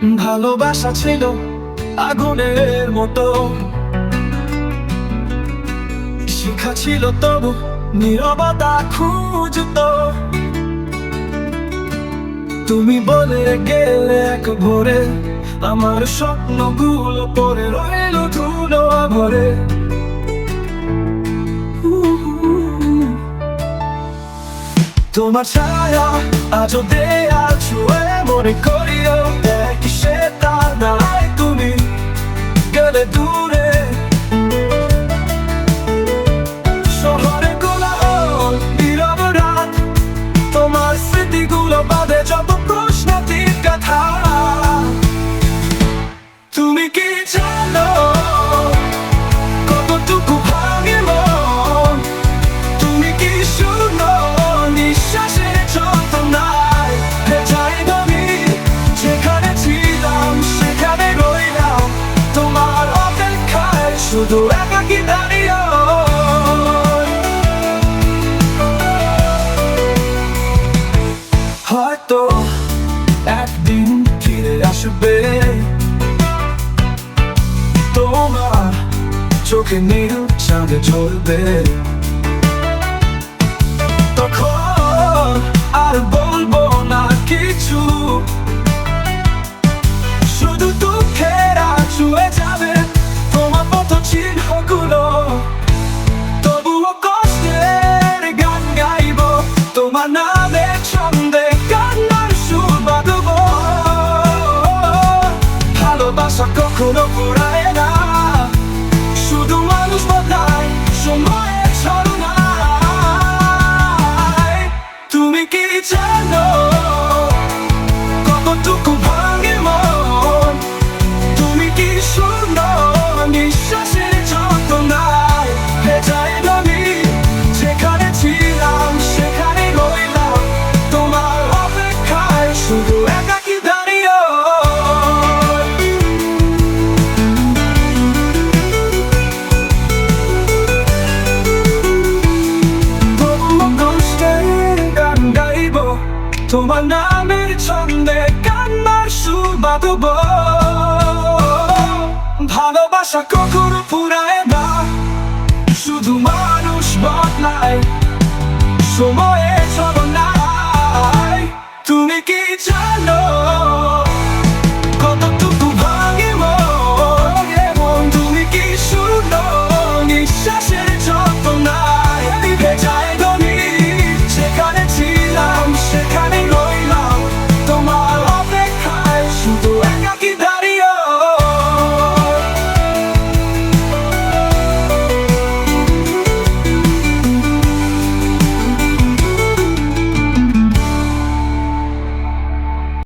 ভালোবাসা ছিল আগুনের মতো। শিখা ছিল তবু নীরবতা খুঁজত। তুমি বলে গেলে এক ভোরে আমার স্বপ্ন স্বপ্নগুলো পরে রইল ধুলো ভরে তোমার ছায়া আজও দেয়াল ছুঁয়ে মনে করিও। সে তার নাই শুধু একাকি দাঁড়িয়ে হয়তো একদিন ফিরে আসবে তোমার চোখে নীল চাঁদে জ্বলবে নামে ছন্দে কান্নার সুর বাঁধব ভালোবাসা কখনো পুরায় বাঁধব। ভালোবাসা কখন ফুরায় না? শুধু মানুষ বদলায় সময়ে চলো নাই। তুমি কি জানো?